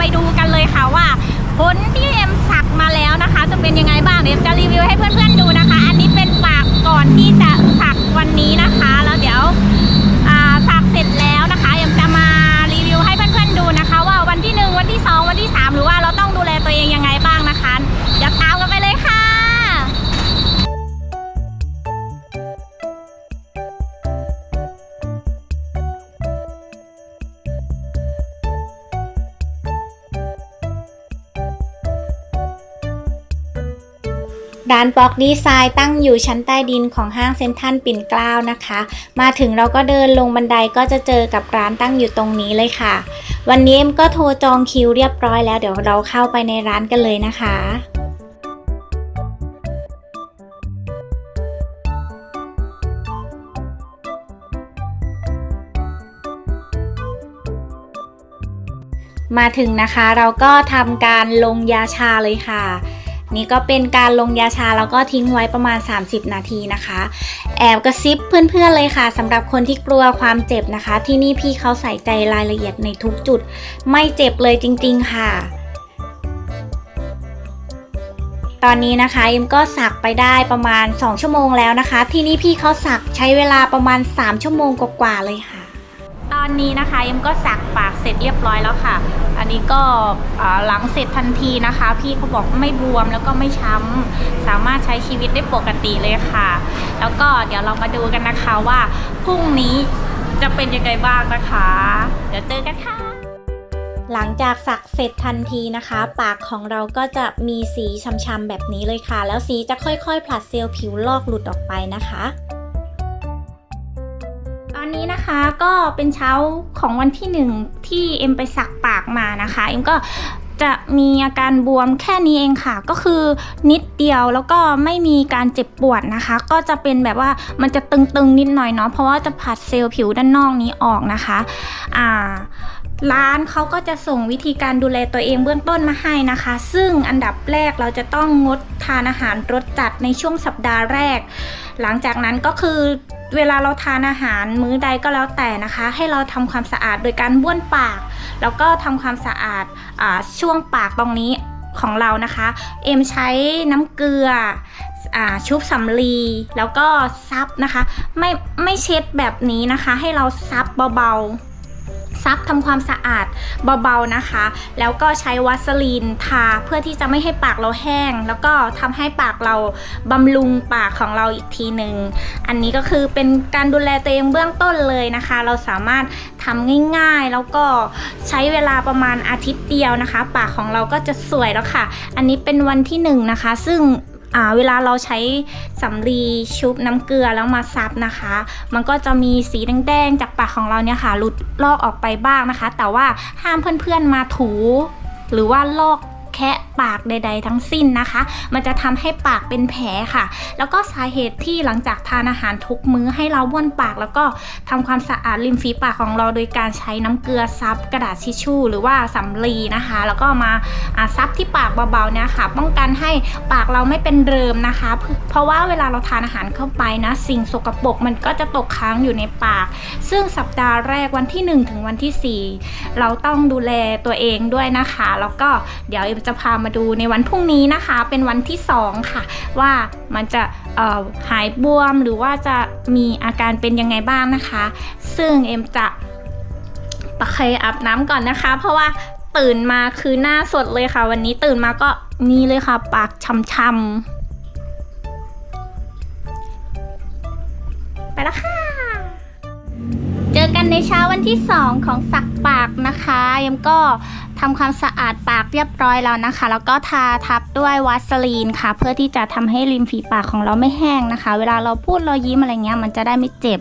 ไปดูกันเลยค่ะว่าผลที่เอ็มสักมาแล้วนะคะ จะเป็นยังไงบ้างเดี๋ยวเอ็มจะรีวิวให้เพื่อนๆดูนะคะ อันนี้เป็นปากก่อนที่จะสักวันนี้นะคะ แล้วเดี๋ยว ร้านบล็อกดีไซน์ตั้งอยู่ชั้นใต้ดินของห้างเซ็นทรัลปิ่นเกล้านะคะ มาถึงเราก็เดินลงบันไดก็จะเจอกับร้านตั้งอยู่ตรงนี้เลยค่ะ วันนี้เอ็มก็โทรจองคิวเรียบร้อยแล้วเดี๋ยวเราเข้าไปในร้านกันเลยนะคะมาถึงนะคะเราก็ทำการลงยาชาเลยค่ะ นี่ก็เป็นการลงยาชาแล้วก็ทิ้งไว้ประมาณ 30 นาทีนะคะ แอบกระซิบเพื่อนๆเลยค่ะสำหรับคนที่กลัวความเจ็บนะคะ ที่นี่พี่เขาใส่ใจรายละเอียดในทุกจุด ไม่เจ็บเลยจริง ๆ ค่ะ ตอนนี้นะคะเอ็มก็สักไปได้ประมาณ 2 ชั่วโมงแล้วนะคะ ที่นี่พี่เขาสักใช้เวลาประมาณ 3 ชั่วโมงกว่าๆเลยค่ะ ตอนนี้นะคะเอ็มก็สักปากเสร็จเรียบร้อยแล้วค่ะ อันนี้ก็หลังเสร็จทันทีนะคะ พี่เขาบอกไม่บวมแล้วก็ไม่ช้ำสามารถใช้ชีวิตได้ปกติเลยค่ะ แล้วก็เดี๋ยวเรามาดูกันนะคะว่าพรุ่งนี้จะเป็นยังไงบ้างนะคะ เดี๋ยวเจอกันค่ะ หลังจากสักเสร็จทันทีนะคะ ปากของเราก็จะมีสีช้ำๆแบบนี้เลยค่ะ แล้วสีจะค่อยๆผลัดเซลล์ผิวลอกหลุดออกไปนะคะ นี้นะคะก็เป็นเช้าของวันที่หนึ่งที่เอ็มไปสักปากมานะคะ เอ็มก็จะมีอาการบวมแค่นี้เองค่ะ ก็คือนิดเดียวแล้วก็ไม่มีการเจ็บปวดนะคะ ก็จะเป็นแบบว่ามันจะตึงๆนิดหน่อยเนาะเพราะว่าจะผัดเซลล์ผิวด้านนอกนี้ออกนะคะอ่าร้านเขาก็จะส่งวิธีการดูแลตัวเองเบื้องต้นมาให้นะคะ ซึ่งอันดับแรกเราจะต้องงดทานอาหารรสจัดในช่วงสัปดาห์แรก หลังจากนั้นก็คือ เวลาเราทานอาหารมื้อใดก็แล้วแต่นะคะ ให้เราทำความสะอาดโดยการบ้วนปาก แล้วก็ทำความสะอาดอาช่วงปากตรงนี้ของเรานะคะ เอ็มใช้น้ำเกลืออชุบสำลีแล้วก็ซับนะคะ ไม่ไม่เช็ดแบบนี้นะคะ ให้เราซับเบาๆ ซับทำความสะอาดเบาๆนะคะ แล้วก็ใช้วัสลีนทาเพื่อที่จะไม่ให้ปากเราแห้ง แล้วก็ทำให้ปากเราบำรุงปากของเราอีกทีหนึ่งอันนี้ก็คือเป็นการดูแลตัวเองเบื้องต้นเลยนะคะ เราสามารถทำง่ายๆ แล้วก็ใช้เวลาประมาณอาทิตย์เดียวนะคะ ปากของเราก็จะสวยแล้วค่ะ อันนี้เป็นวันที่หนึ่งนะคะ ซึ่ง เวลาเราใช้สำลีชุบน้ำเกลือแล้วมาซับนะคะ มันก็จะมีสีแดงๆจากปากของเราเนี่ยค่ะหลุดลอกออกไปบ้างนะคะ แต่ว่าห้ามเพื่อนๆมาถู หรือว่าลอก คะปากใด ๆ ทั้งสิ้นนะคะ มันจะทำให้ปากเป็นแผลค่ะ แล้วก็สาเหตุที่หลังจากทานอาหารทุกมื้อให้เราบ้วนปาก แล้วก็ทำความสะอาดริมฝีปากของเราโดยการใช้น้ำเกลือซับกระดาษทิชชู่ หรือว่าสำลีนะคะ แล้วก็มาอ่าซับที่ปากเบาๆเนี่ยค่ะ ป้องกันให้ปากเราไม่เป็นเริมนะคะ เพราะว่าเวลาเราทานอาหารเข้าไปนะ สิ่งสกปรกมันก็จะตกค้างอยู่ในปาก ซึ่งสัปดาห์แรกวันที่ 1 ถึงวันที่ 4 เราต้องดูแลตัวเองด้วยนะคะ แล้วก็เดี๋ยวเอ็มจะะพามาดูในวันพรุ่งนี้นะคะ เป็นวันที่ 2 ค่ะ ว่ามันจะหายบวมหรือว่าจะมีอาการเป็นยังไงบ้างนะคะ ซึ่งเอ็มจะปะเคยอาบน้ำก่อนนะคะ เพราะว่าตื่นมาคือหน้าสดเลยค่ะ วันนี้ตื่นมาก็นี่เลยค่ะ ปากช้ำๆไปแล้วค่ะ เจอกันในเช้าวันที่ 2 ของสักปากนะคะ ยังก็ ทำความสะอาดปากเรียบร้อยแล้วนะคะ แล้วก็ทาทับด้วยวาสลีนค่ะ เพื่อที่จะทำให้ริมฝีปากของเราไม่แห้งนะคะ เวลาเราพูดเรายิ้มอะไรเงี้ยมันจะได้ไม่เจ็บ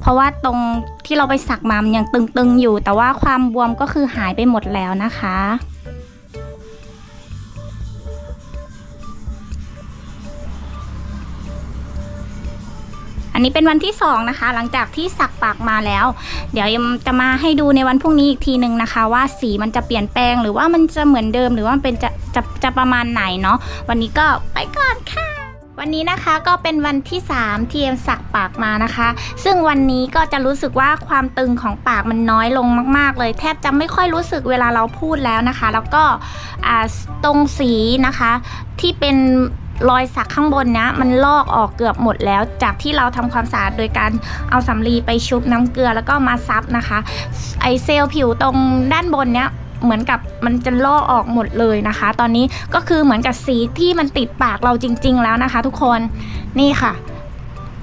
เพราะว่าตรงที่เราไปสักมามันยังตึงๆอยู่ แต่ว่าความบวมก็คือหายไปหมดแล้วนะคะ อันนี้เป็นวันที่สองนะคะ หลังจากที่สักปากมาแล้ว เดี๋ยวจะมาให้ดูในวันพรุ่งนี้อีกทีหนึ่งนะคะ ว่าสีมันจะเปลี่ยนแปลงหรือว่ามันจะเหมือนเดิมหรือว่ามันเป็นจะจะจะประมาณไหนเนาะวันนี้ก็ไปก่อนค่ะวันนี้นะคะก็เป็นวันที่3ที่เอ็มสักปากมานะคะ ซึ่งวันนี้ก็จะรู้สึกว่าความตึงของปากมันน้อยลงมาก ๆ เลย แทบจะไม่ค่อยรู้สึกเวลาเราพูดแล้วนะคะ แล้วก็อ่าตรงสีนะคะที่เป็น รอยสักข้างบนนี้ยมันลอกออกเกือบหมดแล้ว จากที่เราทำความสะอาดโดยการเอาสำลีไปชุบน้ำเกลือแล้วก็มาซับนะคะ ไอเซลล์ผิวตรงด้านบนเนี้ยเหมือนกับมันจะลอกออกหมดเลยนะคะ ตอนนี้ก็คือเหมือนกับสีที่มันติดปากเราจริง ๆ แล้วนะคะ ทุกคนนี่ค่ะ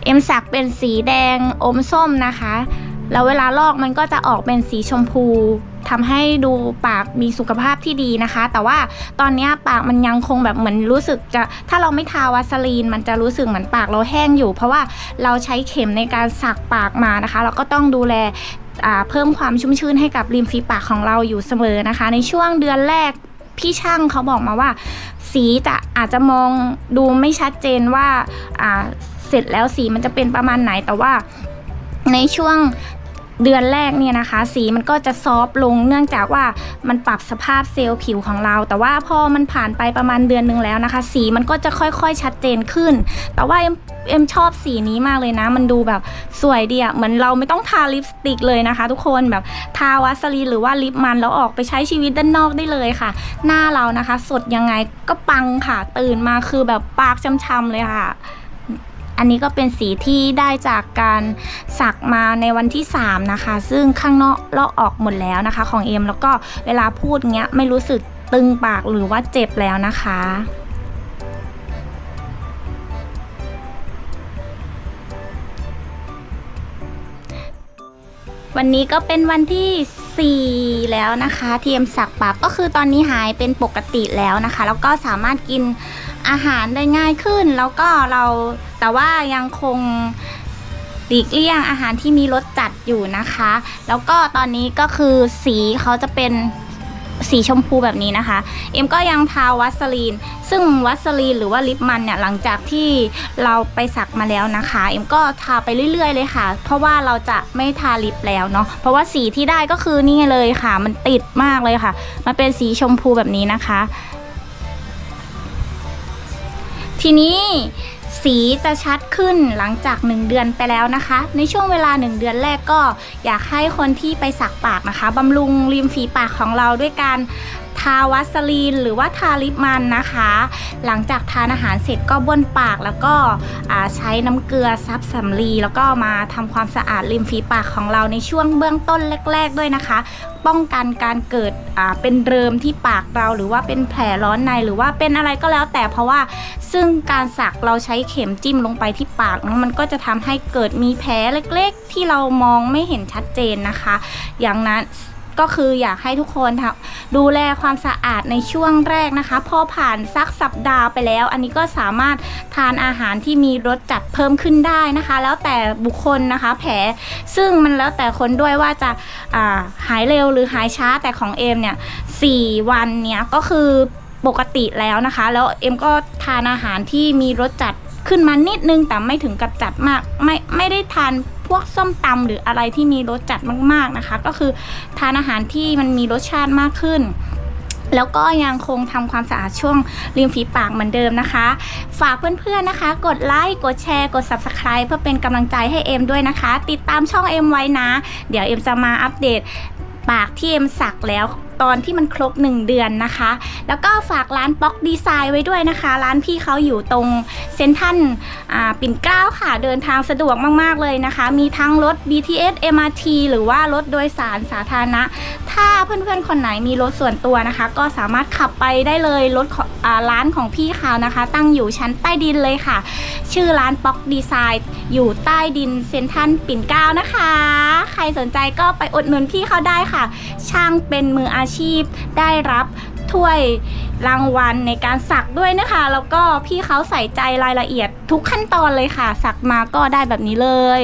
เอ็มสักเป็นสีแดงอมส้มนะคะ แล้วเวลาลอกมันก็จะออกเป็นสีชมพู ทำให้ดูปากมีสุขภาพที่ดีนะคะ แต่ว่าตอนนี้ปากมันยังคงแบบเหมือนรู้สึกจะถ้าเราไม่ทาวาสลีน มันจะรู้สึกเหมือนปากเราแห้งอยู่ เพราะว่าเราใช้เข็มในการสักปากมานะคะ เราก็ต้องดูแลเพิ่มความชุ่มชื่นให้กับริมฝีปากของเราอยู่เสมอนะคะ ในช่วงเดือนแรกพี่ช่างเขาบอกมาว่า สีจะอาจจะมองดูไม่ชัดเจนว่าเสร็จแล้วสีมันจะเป็นประมาณไหนแต่ว่าในช่วง เดือนแรกเนี่ยนะคะ สีมันก็จะซอฟต์ลงเนื่องจากว่ามันปรับสภาพเซลล์ผิวของเรา แต่ว่าพอมันผ่านไปประมาณเดือนหนึงแล้วนะคะ สีมันก็จะค่อยๆชัดเจนขึ้น แต่ว่าเอ็มเอ็มชอบสีนี้มากเลยนะ มันดูแบบสวยดีอะเหมือนเราไม่ต้องทาลิปสติกเลยนะคะ ทุกคนแบบทาวาสลีนหรือว่าลิปมันแล้วออกไปใช้ชีวิตด้านนอกได้เลยค่ะ หน้าเรานะคะ สดยังไงก็ปังค่ะตื่นมาคือแบบปากช้ำๆเลยค่ะ อันนี้ก็เป็นสีที่ได้จากการสักมาในวันที่ 3 นะคะ ซึ่งข้างนอกลอกออกหมดแล้วนะคะ ของเอ็มแล้วก็เวลาพูดเงี้ยไม่รู้สึกตึงปากหรือว่าเจ็บแล้วนะคะวันนี้ก็เป็นวันที่ 4 แล้วนะคะที่เอ็มสักปากก็คือตอนนี้หายเป็นปกติแล้วนะคะ แล้วก็สามารถกินอาหารได้ง่ายขึ้น แล้วก็เรา แต่ว่ายังคงหลีกเลี่ยงอาหารที่มีรสจัดอยู่นะคะ แล้วก็ตอนนี้ก็คือสีเขาจะเป็นสีชมพูแบบนี้นะคะ เอ็มก็ยังทาวัสลีน ซึ่งวัสลีนหรือว่าลิปมันเนี่ยหลังจากที่เราไปสักมาแล้วนะคะ เอ็มก็ทาไปเรื่อยๆเลยค่ะ เพราะว่าเราจะไม่ทาลิปแล้วเนาะ เพราะว่าสีที่ได้ก็คือนี่เลยค่ะ มันติดมากเลยค่ะ มันเป็นสีชมพูแบบนี้นะคะ ทีนี้ สีจะชัดขึ้นหลังจาก 1 เดือนไปแล้วนะคะ ในช่วงเวลา 1 เดือนแรกก็อยากให้คนที่ไปสักปากนะคะบำรุงริมฝีปากของเราด้วยการ ทาวัสลีนหรือว่าทาลิปมันนะคะ หลังจากทานอาหารเสร็จก็บ้วนปากแล้วก็ใช้น้ำเกลือซับสำลี แล้วก็มาทำความสะอาดริมฝีปากของเราในช่วงเบื้องต้นแรก ๆด้วยนะคะ ป้องกันการเกิดเป็นเริมที่ปากเรา หรือว่าเป็นแผลร้อนในหรือว่าเป็นอะไรก็แล้วแต่เพราะว่าซึ่งการสักเราใช้เข็มจิ้มลงไปที่ปากมันก็จะทำให้เกิดมีแผลเล็กๆ ที่เรามองไม่เห็นชัดเจนนะคะ อย่างนั้น ก็คืออยากให้ทุกคนทำดูแลความสะอาดในช่วงแรกนะคะ พอผ่านสักสัปดาห์ไปแล้ว อันนี้ก็สามารถทานอาหารที่มีรสจัดเพิ่มขึ้นได้นะคะ แล้วแต่บุคคลนะคะ แผลซึ่งมันแล้วแต่คนด้วยว่าจะาหายเร็วหรือหายช้าแต่ของเอมเนี่ยสี่วันเนี่ยก็คือปกติแล้วนะคะ แล้วเอ็มก็ทานอาหารที่มีรสจัดขึ้นมานิดนึงแต่ไม่ถึงกับจัดมาก ไม่ไม่ได้ทาน พวกส้มตำหรืออะไรที่มีรสจัดมากๆนะคะ ก็คือทานอาหารที่มันมีรสชาติมากขึ้นแล้วก็ยังคงทำความสะอาดช่วงริมฝีปากเหมือนเดิมนะคะ ฝากเพื่อนๆนะคะ กดไลค์กดแชร์กด Subscribe เพื่อเป็นกำลังใจให้เอ็มด้วยนะคะ ติดตามช่องเอ็มไว้นะ เดี๋ยวเอ็มจะมาอัปเดตปากที่เอ็มสักแล้ว ตอนที่มันครบ 1 เดือนนะคะ แล้วก็ฝากร้านป๊อกดีไซน์ไว้ด้วยนะคะ ร้านพี่เขาอยู่ตรงเซนทรันปิ่นเกล้าค่ะ เดินทางสะดวกมาก ๆ เลยนะคะ มีทั้งรถ BTS MRT หรือว่ารถโดยสารสาธารณะ ถ้าเพื่อนๆ คนไหนมีรถส่วนตัวนะคะ ก็สามารถขับไปได้เลยรถร้านของพี่เขานะคะ ตั้งอยู่ชั้นใต้ดินเลยค่ะ ชื่อร้านป๊อกดีไซน์อยู่ใต้ดินเซนทรันปิ่นเกล้านะคะ ใครสนใจก็ไปอุดหนุนพี่เขาได้ค่ะ ช่างเป็นมืออาชีพได้รับถ้วยรางวัลในการสักด้วยนะคะ แล้วก็พี่เขาใส่ใจรายละเอียดทุกขั้นตอนเลยค่ะ สักมาก็ได้แบบนี้เลย